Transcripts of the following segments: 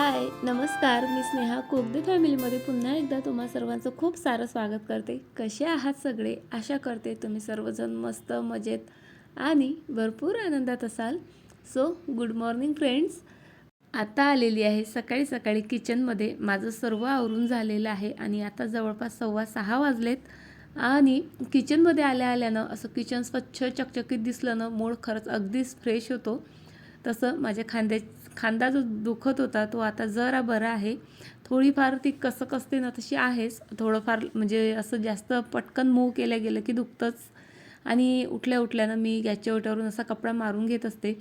हाय नमस्कार. मी स्नेहा कोगदे फॅमिलीमध्ये पुन्हा एकदा तुम्हा सर्वांचं खूप सारं स्वागत करते. कसे आहात सगळे? आशा करते तुम्ही सर्वजण मस्त मजेत आणि भरपूर आनंदात असाल. सो गुड मॉर्निंग फ्रेंड्स आता आलेली आहे सकाळी सकाळी किचनमध्ये. माझं सर्व आवरून झालेलं आहे आणि आता जवळपास सव्वा सहा वाजलेत आणि किचनमध्ये आल्या आल्यानं असं किचन स्वच्छ चकचकीत दिसलं ना मूड खरंच अगदीच फ्रेश होतो. तसं माझ्या खांद्या खांदा जो दुखत होता तो आता जरा बरा आहे. थोडीफार ती कसं कसते ना तशी आहेच. थोडंफार म्हणजे असं जास्त पटकन मूव केलं गेलं की दुखतंच. आणि उठल्या उठल्यानं मी गॅसच्या ओट्यावरून असा कपडा मारून घेत असते.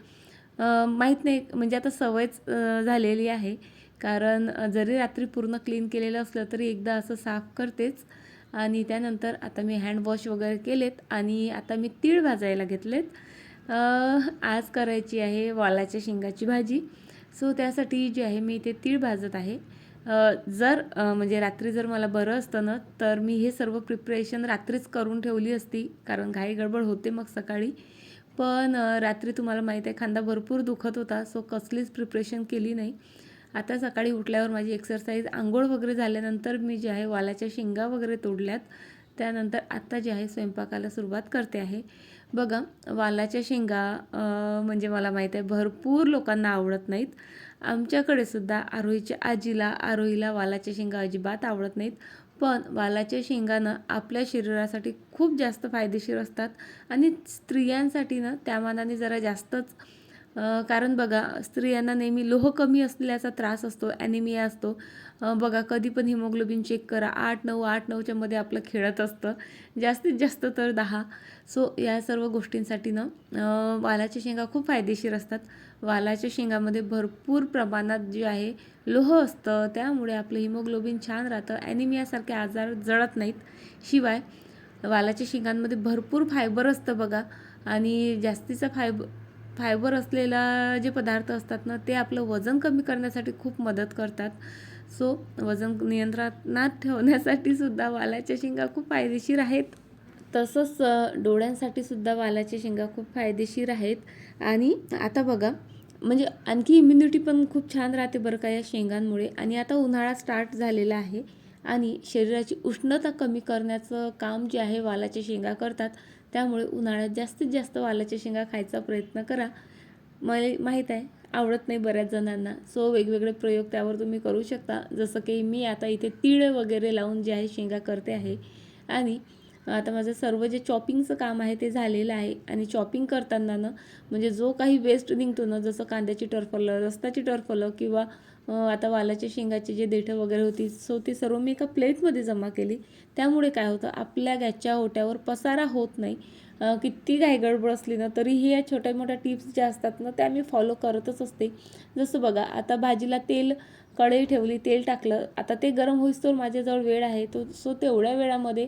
माहीत नाही म्हणजे आता सवयच झालेली आहे. कारण जरी रात्री पूर्ण क्लीन केलेलं असलं तरी एकदा असं साफ करतेच. आणि त्यानंतर आता मी हँडवॉश वगैरे केलेत आणि आता मी तीळ भाजायला घेतलेत. आज करायची आहे वालाच्या शेंगाची भाजी. सो त्यासाठी जे आहे मी ते तीळ भाजत आहे. जर म्हणजे रात्री जर मला बरं असतं ना तर मी हे सर्व प्रिपरेशन रात्रीच करून ठेवली असती कारण घाई गडबड होते मग सकाळी. पण रात्री तुम्हाला माहीत आहे खांदा भरपूर दुखत होता सो कसलीच प्रिपरेशन केली नाही. आता सकाळी उठल्यावर माझी एक्सरसाइज आंघोळ वगैरे झाल्यानंतर मी जे आहे वालाच्या शेंगा वगैरे तोडल्यात. त्यानंतर आत्ता जे आहे स्वयंपाकाला सुरुवात करते आहे. बघा वालाच्या शेंगा म्हणजे मला माहीत आहे भरपूर लोकांना आवडत नाहीत. आमच्याकडे सुद्धा आरोहीच्या आजीला आरोहीला वालाच्या शेंगा अजिबात आवडत नाहीत. पण वालाच्या शेंगानं आपल्या शरीरासाठी खूप जास्त फायदेशीर असतात. आणि स्त्रियांसाठी ना त्या मानाने जरा जास्तच कारण बघा स्त्रियांना नेहमी लोह कमी असल्याचा त्रास असतो ॲनिमिया असतो. बघा कधी पण हिमोग्लोबिन चेक करा. आठ नऊ आठ नऊच्यामध्ये आपलं खेळत असतं. जास्तीत जास्त तर दहा. सो या सर्व गोष्टींसाठी ना वालाच्या शेंगा खूप फायदेशीर असतात. वालाच्या शेंगामध्ये भरपूर प्रमाणात जे आहे लोह असतं. त्यामुळे आपलं हिमोग्लोबिन छान राहतं. ॲनिमियासारखे आजार जळत नाहीत. शिवाय वालाच्या शेंगांमध्ये भरपूर फायबर असतं बघा. आणि जास्तीचा फायब फायबर असलेला जे पदार्थ असतात ना ते आपलं वजन कमी करण्यासाठी खूप मदत करतात. सो वजन नियंत्रणात ठेवण्यासाठी सुद्धा वालाच्या शेंगा खूप फायदेशीर आहेत. तसंच डोळ्यांसाठी सुद्धा वालाच्या शेंगा खूप फायदेशीर आहेत. आणि आता बघा म्हणजे आणखी इम्युनिटी पण खूप छान राहते बरं का या शेंगांमुळे. आणि आता उन्हाळा स्टार्ट झालेला आहे. आणि शरीराची उष्णता कमी करण्याचं काम जे आहे वालाच्या शेंगा करतात. त्यामुळे उन्हाळ्यात जास्तीत जास्त वालाच्या शेंगा खायचा प्रयत्न करा. मला माहीत आहे आवडत नाही बऱ्याच जणांना. सो वेगवेगळे प्रयोग त्यावर तुम्ही करू शकता. जसं की मी आता इथे तीळ वगैरे लावून जे आहे शेंगा करते आहे. आणि आता माझं सर्व जे चॉपिंगचं काम आहे ते झालेलं आहे. आणि चॉपिंग करताना ना म्हणजे जो काही वेस्ट निघतो ना जसं कांद्याची टरफलं रस्त्याची टरफलं किंवा आता वालाच्या शेंगाची जे देठं वगैरे होती सो ती सर्व मी एका प्लेटमध्ये जमा केली. त्यामुळे काय होतं आपल्या गॅसच्या ओट्यावर पसारा होत नाही. किती घाई गडबड असली ना तरीही या छोट्या मोठ्या टिप्स ज्या असतात ना त्या मी फॉलो करतच असते. जसं बघा आता भाजीला तेल कढई ठेवली तेल टाकलं आता ते गरम होईस्तोवर माझ्याजवळ वेळ आहे तो सो तेवढ्या वेळामध्ये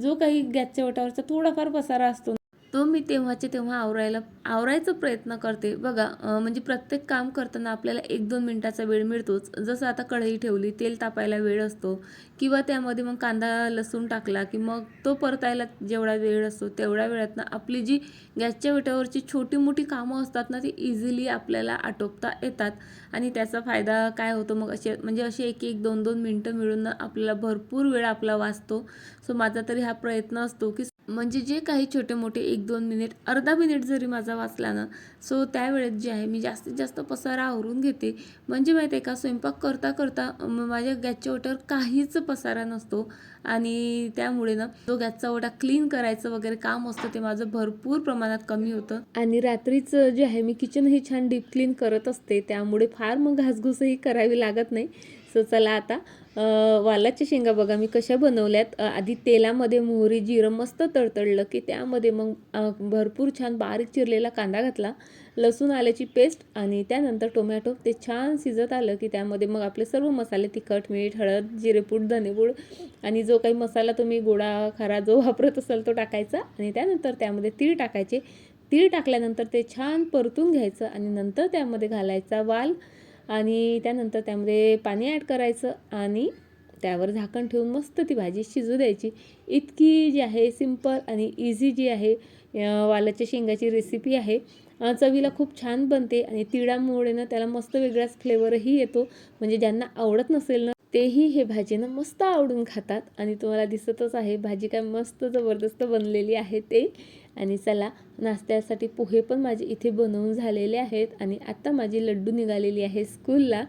जो काही गॅसच्या ओट्यावरचा थोडाफार पसारा असतो तो मी तेव्हाचे तेव्हा आवरायला आवरायचा प्रयत्न करते. बघा म्हणजे प्रत्येक काम करताना आपल्याला एक दोन मिनटाचा वेळ मिळतोच. जसं आता कढई ठेवली तेल तापायला वेळ असतो किंवा त्यामध्ये मग कांदा लसूण टाकला की मग तो परतायला जेवढा वेळ असतो तेवढ्या वेळात ना आपली जी गॅसच्या विटावरची छोटी मोठी कामं असतात ना ती इझिली आपल्याला आटोपता येतात. आणि त्याचा फायदा काय होतो मग असे म्हणजे असे एक एक दोन दोन मिनटं मिळून आपल्याला भरपूर वेळ आपला वाचतो. सो माझा तरी हा प्रयत्न असतो की म्हणजे जे काही छोटे मोठे एक दोन मिनिट अर्धा मिनिट जरी माझा वाचला ना सो त्यावेळेत जे आहे मी जास्तीत जास्त पसारा आवरून घेते. म्हणजे माहिती आहे का स्वयंपाक करता करता माझ्या गॅसच्या ओट्यावर काहीच पसारा नसतो. आणि त्यामुळे ना तो गॅसचा ओटा क्लीन करायचं वगैरे काम असतं ते माझं भरपूर प्रमाणात कमी होतं. आणि रात्रीच जे आहे मी किचनही छान डीप क्लीन करत असते. त्यामुळे फार मग घासघुसही करावी लागत नाही. सो चला आता वालाच्या शेंगा बघा मी कशा बनवल्यात. आधी तेलामध्ये मोहरी जिरं मस्त तडतडलं की त्यामध्ये मग भरपूर छान बारीक चिरलेला कांदा घातला. लसूण आल्याची पेस्ट आणि त्यानंतर टोमॅटो. ते छान शिजत आलं की त्यामध्ये मग आपले सर्व मसाले तिखट मीठ हळद जिरेपूड धनेपूड आणि जो काही मसाला तुम्ही गोडा खारा जो वापरत असाल तो टाकायचा आणि त्यानंतर त्यामध्ये तीळ टाकायचे. तीळ टाकल्यानंतर ते छान परतून घ्यायचं आणि नंतर त्यामध्ये घालायचा वाल आणि त्यानंतर त्यामध्ये पाणी ॲड करायचं आणि त्यावर झाकण ठेवून मस्त ती भाजी शिजू द्यायची. इतकी जी आहे सिंपल आणि इझी जी आहे वालाच्या शेंगाची रेसिपी आहे चवीला खूप छान बनते आणि तिळामुळे ना त्याला मस्त वेगळाच फ्लेवरही येतो. म्हणजे ज्यांना आवडत नसेल ना तेही हे भाजी ना मस्त आवडून खातात. आणि तुम्हाला दिसतच आहे भाजी काय मस्त जबरदस्त बनलेली आहे ते. आणि चला नाश्त्यासाठी पोहे पण माझे इथे बनवून झालेले आहेत. आणि आत्ता माझी लड्डू निघालेली आहे स्कूलला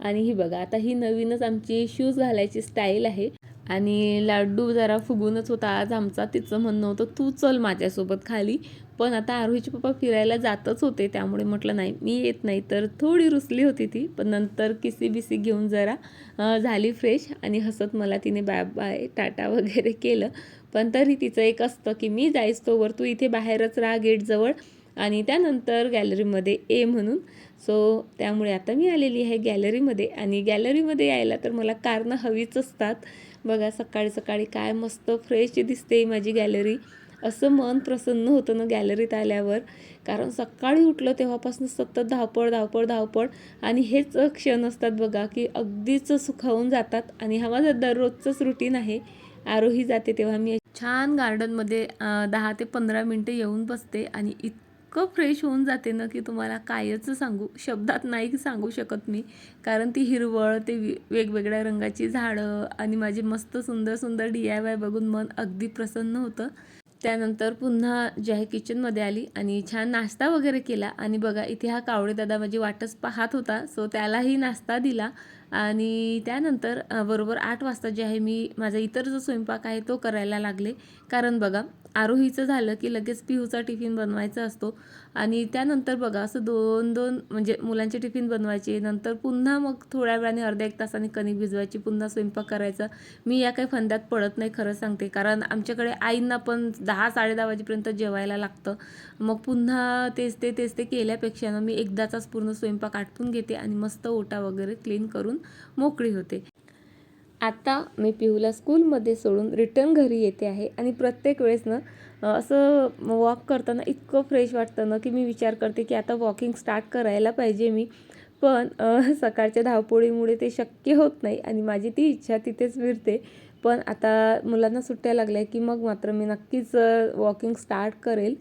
आणि ही बघा आता ही नवीनच आमची शूज घालायची स्टाईल आहे. आणि लाडू जरा फुगूनच होता. आज आमचा तिचं म्हणणं होतं तू चल माझ्यासोबत खाली. पण आता आरोहीचे पप्पा फिरायला जातच होते त्यामुळे म्हटलं नाही मी येत नाही. तर थोडी रुसली होती ती पण नंतर किसी बिसी घेऊन जरा झाली फ्रेश आणि हसत मला तिने बाय बाय टाटा वगैरे केलं. पण तरी तिचं एक असतं की मी जायच तोवर तू इथे बाहेरच राहा गेटजवळ आणि त्यानंतर गॅलरीमध्ये ए म्हणून. सो त्यामुळे आता मी आलेली आहे गॅलरीमध्ये आणि गॅलरीमध्ये यायला तर मला कारणं हवीच असतात. बघा सकाळी सकाळी काय मस्त फ्रेश दिसते माझी गॅलरी असं मन प्रसन्न होतं ना गॅलरीत आल्यावर. कारण सकाळी उठलं तेव्हापासून सतत धावपळ धावपळ धावपळ. आणि हेच क्षण असतात बघा की अगदीच सुखावून जातात. आणि हा माझा दररोजचंच रुटीन आहे. आरोही जाते तेव्हा मी छान गार्डनमध्ये दहा ते पंधरा मिनटं येऊन बसते. आणि इत इतकं फ्रेश होऊन जाते ना की तुम्हाला कायच सांगू शब्दात नाही सांगू शकत मी. कारण ती हिरवळ ते वेगवेगळ्या रंगाची झाडं आणि माझी मस्त सुंदर सुंदर डी आय वाय बघून मन अगदी प्रसन्न होतं. त्यानंतर पुन्हा जे आहे किचनमध्ये आली आणि छान नाश्ता वगैरे केला. आणि बघा इथे हा कावळे दादा माझी वाटच पाहत होता. सो त्यालाही नाश्ता दिला. आणि त्यानंतर बरोबर आठ वाजता जे आहे मी माझा इतर जो स्वयंपाक आहे तो करायला लागले. कारण बघा आरोहीचं झालं की लगेच पिहूचा टिफिन बनवायचा असतो. आणि त्यानंतर बघा असं दोन दोन म्हणजे मुलांचे टिफिन बनवायचे नंतर पुन्हा मग थोड्या वेळाने अर्ध्या एक तासाने कणिक भिजवायची पुन्हा स्वयंपाक करायचा. मी या काही फंद्यात पडत नाही खरं सांगते. कारण आमच्याकडे आईंना पण दहा साडे दहा वाजेपर्यंत जेवायला लागतं. मग पुन्हा तेच ते तेच ते केल्यापेक्षा ना मी एकदाचाच पूर्ण स्वयंपाक आटपून घेते आणि मस्त ओटा वगैरे क्लीन करून मोकळी होते. आता मी पिहूला स्कूलमध्ये सोडून रिटर्न घरी येते आहे आणि प्रत्येक वेळेस ना असं वॉक करताना इतकं फ्रेश वाटतं ना की मी विचार करते की आता वॉकिंग स्टार्ट करायला पाहिजे मी. पण सकाळच्या धावपोळीमुळे ते शक्य होत नाही आणि माझी ती इच्छा तिथेच विरते पण आता मुलांना सुट्ट्या लागल्या की मग मात्र मी नक्कीच वॉकिंग स्टार्ट करेल.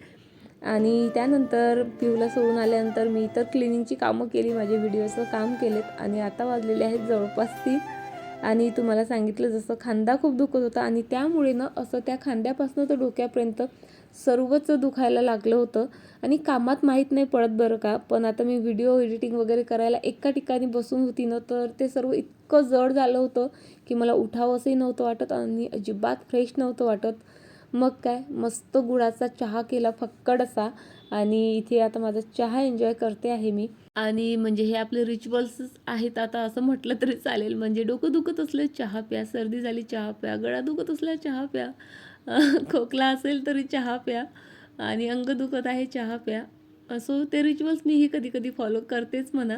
आणि त्यानंतर पिऊला सोडून आल्यानंतर मी इतर क्लिनिंगची कामं केली माझे व्हिडिओचं काम केलेत आणि आता वाजलेले आहेत जवळपास तीन. आणि तुम्हाला सांगितलं जसं खांदा खूप दुखत होता आणि त्यामुळे ना असं त्या खांद्यापासून तर डोक्यापर्यंत सर्वच दुखायला लागलं होतं. आणि कामात माहीत नाही पडत बरं का पण आता मी व्हिडिओ एडिटिंग वगैरे करायला एका ठिकाणी बसून होती ना तर ते सर्व इतकं जड झालं होतं की मला उठावंसंही नव्हतं वाटत आणि अजिबात फ्रेश नव्हतं वाटत. मग काय? मस्त गुळाचा चहा केला फक्कड असा. आणि इथे आता माझा चहा एन्जॉय करते आहे मी. आणि म्हणजे हे आपले रिच्युअल्स आहेत आता असं म्हटलं तरी चालेल. म्हणजे डोकं दुखत असलं चहा प्या. सर्दी झाली चहा प्या. गळा दुखत असला चहा प्या. खोकला असेल तरी चहा प्या. आणि अंग दुखत आहे चहा प्या. सो ते रिच्युअल्स मीही कधी कधी फॉलो करतेच म्हणा.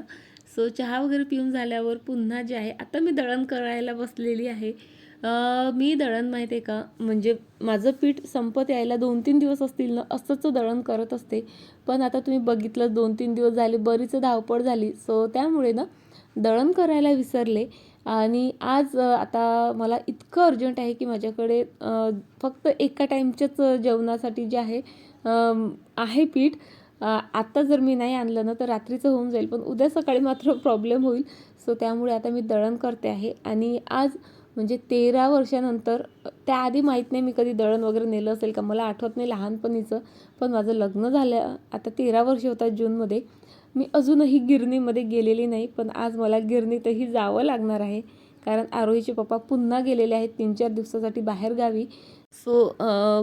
सो चहा वगैरे पिऊन झाल्यावर पुन्हा जे आहे आता मी दळण करायला बसलेली आहे. मी दळण माहीत आहे का? म्हणजे माझं पीठ संपत यायला दोन तीन दिवस असतील ना असंच दळण करत असते. पण आता तुम्ही बघितलं दोन तीन दिवस झाले बरीच धावपळ झाली. सो त्यामुळे ना दळण करायला विसरले. आणि आज आता मला इतकं अर्जंट आहे की माझ्याकडे फक्त एका टाईमच्याच जेवणासाठी जे आहे आहे पीठ. आत्ता जर मी नाही आणलं ना तर रात्रीचं होऊन जाईल. पण उद्या सकाळी मात्र प्रॉब्लेम होईल. सो त्यामुळे आता मी दळण करते आहे. आणि आज म्हणजे तेरा वर्षानंतर त्याआधी माहीत नाही मी कधी दळण वगैरे नेलं असेल का? मला आठवत नाही लहानपणीचं पण माझं लग्न झालं. आता तेरा वर्ष होतात जूनमध्ये. मी अजूनही गिरणीमध्ये गेलेली नाही पण आज मला गिरणीतही जावं लागणार आहे. कारण आरोहीचे पप्पा पुन्हा गेलेले आहेत तीन चार दिवसासाठी बाहेर गावी. सो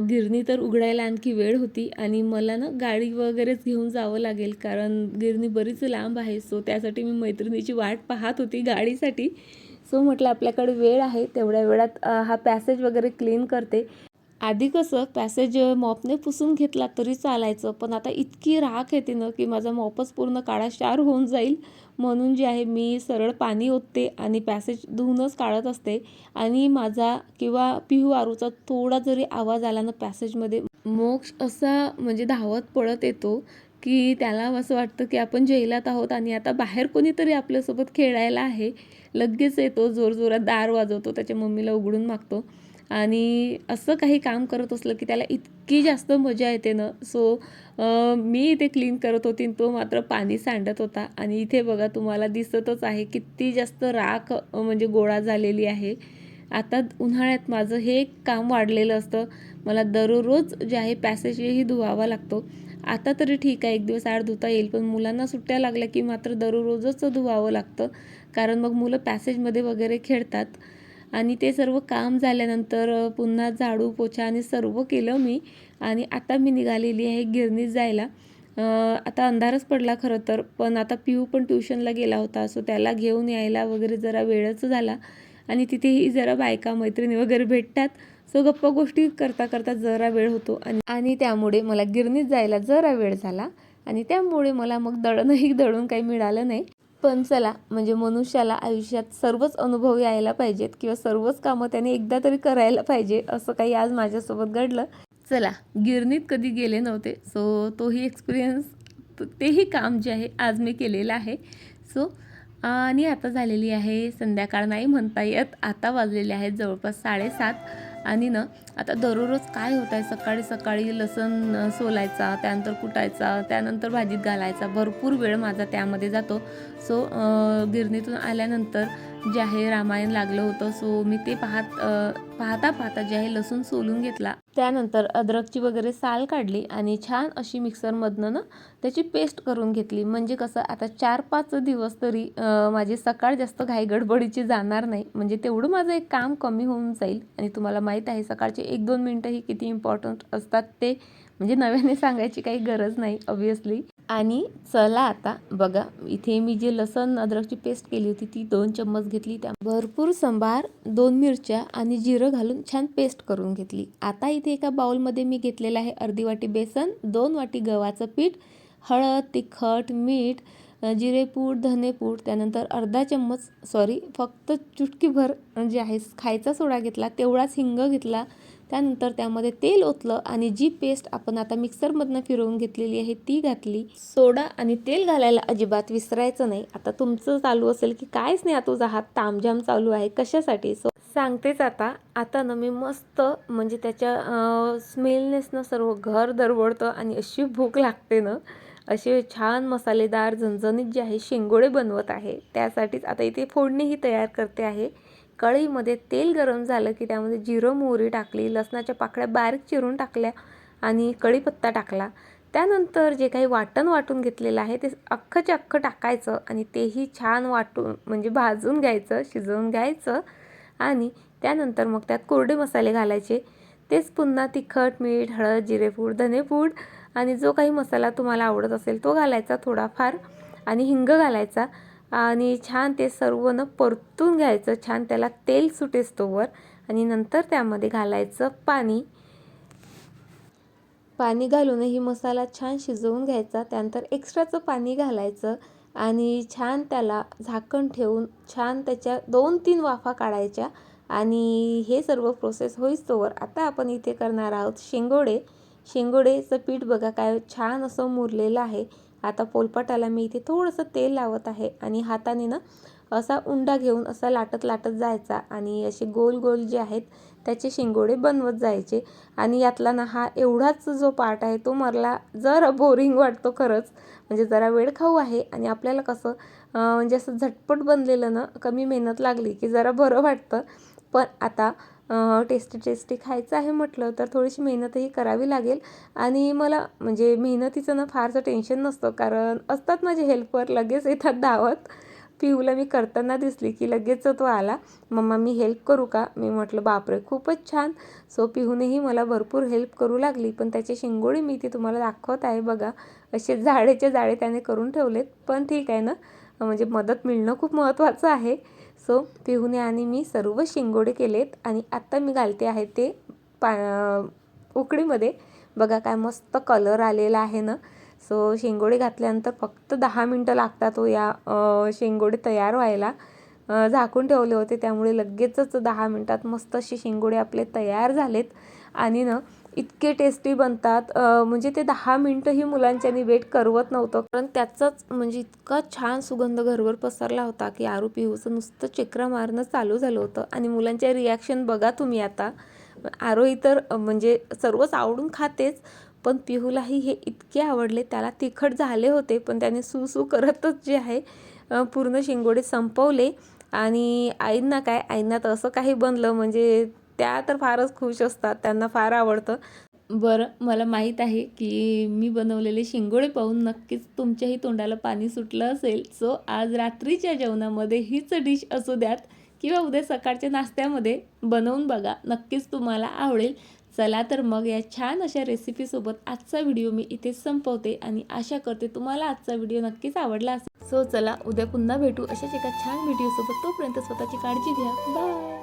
गिरणी तर उघडायला आणखी वेळ होती आणि मला ना गाडी वगैरेच घेऊन जावं लागेल कारण गिरणी बरीच लांब आहे. सो त्यासाठी मी मैत्रिणीची वाट पाहत होती गाडीसाठी. सो म्हटलं आपल्याकडे वेळ आहे तेवढ्या वेळात हा पॅसेज वगैरे क्लीन करते. आधी कसं पॅसेज मॉपने पुसून घेतला तरी चालायचं पण आता इतकी राख येते ना की माझा मॉपच पूर्ण काळा शार होऊन जाईल. म्हणून जे आहे मी सरळ पाणी ओतते आणि पॅसेज धुवूनच काढत असते. आणि माझा किंवा पिहू आरूचा थोडा जरी आवाज आला ना पॅसेजमध्ये मोक्ष असा म्हणजे धावत पळत येतो की त्याला असं वाटतं की आपण जेलात आहोत आणि आता बाहेर कोणीतरी आपल्यासोबत खेळायला आहे. लगेच येतो जोरजोरात दार वाजवतो त्याच्या मम्मीला उघडून मागतो. आणि असं काही काम करत असलं की त्याला इतकी जास्त मजा येते ना. सो मी इथे क्लीन करत होती आणि तो मात्र पाणी सांडत होता. आणि इथे बघा तुम्हाला दिसतच आहे किती जास्त राख म्हणजे गोळा झालेली आहे. आता उन्हाळ्यात माझं हे एक काम वाढलेलं असतं. मला दररोज जे आहे पॅसेजही धुवावा लागतो. आता तरी ठीक आहे एक दिवस आड धुता येईल पण मुलांना सुट्ट्या लागल्या की मात्र दररोजच धुवावं लागतं. कारण मग मुलं पॅसेजमध्ये वगैरे खेळतात. आणि ते सर्व काम झाल्यानंतर पुन्हा झाडू पोछा आणि सर्व केलं मी. आणि आता मी निघालेली आहे गिरणीत जायला. आता अंधारच पडला खरं तर. पण आता पिऊ पण ट्युशनला गेला होता सो त्याला घेऊन यायला वगैरे जरा वेळच झाला. आणि तिथेही जरा बायका मैत्रिणी वगैरे भेटतात. सो गप्पा गोष्टी करता करता जरा वेळ होतो. आणि आणि त्यामुळे मला गिरणीत जायला जरा वेळ झाला. आणि त्यामुळे मला मग दळणही दळून काही मिळालं नाही. पण चला म्हणजे मनुष्याला आयुष्यात सर्वच अनुभव यायला पाहिजेत किंवा सर्वच कामं त्याने एकदा तरी करायला पाहिजे असं काही आज माझ्यासोबत घडलं. चला गिरणीत कधी गेले नव्हते. सो तोही एक्सपिरियन्स तेही काम जे आहे आज मी केलेलं आहे. सो आणि आता झालेली आहे संध्याकाळ नाही म्हणता येत. आता वाजलेले आहेत जवळपास साडेसात. आणि ना आता दररोज काय होत आहे सकाळी सकाळी लसण सोलायचा त्यानंतर कुटायचा त्यानंतर भाजीत घालायचा. भरपूर वेळ माझा त्यामध्ये जातो. सो गिरणीतून आल्यानंतर जे आहे रामायण लागलं होतं सो मी ते पाहत पाहता पाहता जे आहे लसूण सोलून घेतला. त्यानंतर अद्रकची वगैरे साल काढली आणि छान अशी मिक्सरमधनं ना त्याची पेस्ट करून घेतली. म्हणजे कसं आता चार पाच दिवस तरी माझी सकाळ जास्त घाई गडबडीची जाणार नाही. म्हणजे तेवढं माझं एक काम कमी होऊन जाईल आणि तुम्हाला माहीत आहे सकाळचे एक दोन मिनटंही किती इम्पॉर्टंट असतात ते म्हणजे नव्याने सांगायची काही गरज नाही ऑब्वियसली आणि चला आता बघा इथे मी जे लसण अद्रकची पेस्ट केली होती ती दोन चम्मच घेतली. त्या भरपूर संभार दोन मिरच्या आणि जिरं घालून छान पेस्ट करून घेतली. आता इथे एका बाउलमध्ये मी घेतलेलं आहे अर्धी वाटी बेसन दोन वाटी गव्हाचं पीठ हळद तिखट मीठ जिरेपूड धनेपूड त्यानंतर अर्धा चम्मच सॉरी फक्त चुटकीभर जे आहे खायचा सोडा घेतला तेवढाच हिंग घेतला त्यानंतर त्यामध्ये तेल ओतलं आणि जी पेस्ट आपण आता मिक्सरमधनं फिरवून घेतलेली आहे ती घातली. सोडा आणि तेल घालायला अजिबात विसरायचं नाही. आता तुमचं चालू असेल की कायच नाही आता तुझा हात तामझाम चालू आहे कशासाठी? सो सांगतेच आता. आता ना मी मस्त म्हणजे त्याच्या स्मेलनेसनं सर्व घर दरवळतं आणि अशी भूक लागते ना. असे छान मसालेदार झणझणीत जे आहे शेंगोळे बनवत आहे. त्यासाठीच आता इथे फोडणीही तयार करते आहे. कढईमध्ये तेल गरम झालं की त्यामध्ये जिरं मोहरी टाकली लसणाच्या पाकळ्या बारीक चिरून टाकल्या आणि कढीपत्ता टाकला. त्यानंतर जे काही वाटण वाटून घेतलेलं आहे ते अख्खच्या अख्खं टाकायचं आणि तेही छान वाटून म्हणजे भाजून घ्यायचं शिजवून घ्यायचं आणि त्यानंतर मग त्यात कोरडे मसाले घालायचे. तेच पुन्हा तिखट मीठ हळद जिरेपूड धनेपूड आणि जो काही मसाला तुम्हाला आवडत असेल तो घालायचा थोडाफार आणि हिंग घालायचा. आणि छान ते सर्व न परतून घ्यायचं. छान त्याला तेल सुटेस्तोवर आणि नंतर त्यामध्ये घालायचं पाणी. पाणी घालूनही मसाला छान शिजवून घ्यायचा. त्यानंतर एक्स्ट्राचं पाणी घालायचं आणि छान त्याला झाकण ठेवून छान त्याच्या दोन तीन वाफा काढायच्या. आणि हे सर्व प्रोसेस होईस्तोवर आता आपण इथे करणार आहोत शेंगोडे. शेंगोडेचं पीठ बघा काय छान असं मुरलेलं आहे. आता पोलपाटाला मी इथे थोडंसं तेल लावत आहे आणि हाताने ना असा उंडा घेऊन असा लाटत लाटत जायचा आणि असे गोल गोल जे आहेत त्याचे शिंगोडे बनवत जायचे. आणि यातला ना हा एवढाच जो पार्ट आहे तो मला जरा बोरिंग वाटतो खरंच. म्हणजे जरा वेळ खाऊ आहे आणि आपल्याला कसं म्हणजे असं झटपट बनलेलं ना कमी मेहनत लागली की जरा बरं वाटतं. पण आता टेस्टी टेस्टी खायचं आहे म्हटलं तर थोडीशी मेहनतही करावी लागेल. आणि मला म्हणजे मेहनतीचं ना फारसं टेन्शन नसतं कारण असतात माझे हेल्पर लगेच येतात धावत. पिऊला मी करताना दिसली की लगेच तो आला. मम्मा मी हेल्प करू का? मी म्हटलं बापरे खूपच छान. सो पिहूनेही मला भरपूर हेल्प करू लागली पण त्याचे शिंगोळी मी ती तुम्हाला दाखवत आहे बघा. असे जाळेचे जाळे त्याने करून ठेवलेत पण ठीक आहे ना. म्हणजे मदत मिळणं खूप महत्त्वाचं आहे. सो पिहुने आणि मी सर्व शिंगोडे केलेत आणि आत्ता मी घालते आहे ते पा उकडीमध्ये. बघा काय मस्त कलर आलेला आहे ना. सो शेंगोडे घातल्यानंतर फक्त दहा मिनटं लागतात हो या शेंगोडे तयार व्हायला. झाकून ठेवले होते त्यामुळे लगेचच दहा मिनटात मस्त असे शेंगोडे आपले तयार झालेत. आणि ना इतके टेस्टी बनतात. म्हणजे ते दहा मिनटंही मुलांच्यानी वेट करवत नव्हतं. कारण त्याचाच म्हणजे इतका छान सुगंध घरवर पसरला होता की आरू पिहूचं नुसतं चक्र मारणं चालू झालं होतं. आणि मुलांच्या रिॲक्शन बघा तुम्ही आता. आरोही तर म्हणजे सर्वच आवडून खातेच पण पिहूलाही हे इतके आवडले त्याला तिखट झाले होते पण त्याने सुसू करतच जे आहे पूर्ण शिंगोडे संपवले. आणि आईंना काय आईंना तर असं काही बनलं म्हणजे त्या तर फारच खुश असतात त्यांना फार आवडतं. बरं मला माहीत आहे की मी बनवलेले शिंगोळे पाहून नक्कीच तुमच्याही तोंडाला पाणी सुटलं असेल. सो आज रात्रीच्या जेवणामध्ये हीच डिश असू द्यात किंवा उद्या सकाळच्या नाश्त्यामध्ये बनवून बघा नक्कीच तुम्हाला आवडेल. चला तर मग या छान अशा रेसिपीसोबत आजचा व्हिडिओ मी इथेच संपवते आणि आशा करते तुम्हाला आजचा व्हिडिओ नक्कीच आवडला असेल. सो चला उद्या पुन्हा भेटू अशाच एका छान व्हिडिओसोबत तोपर्यंत स्वतःची काळजी घ्या. बाय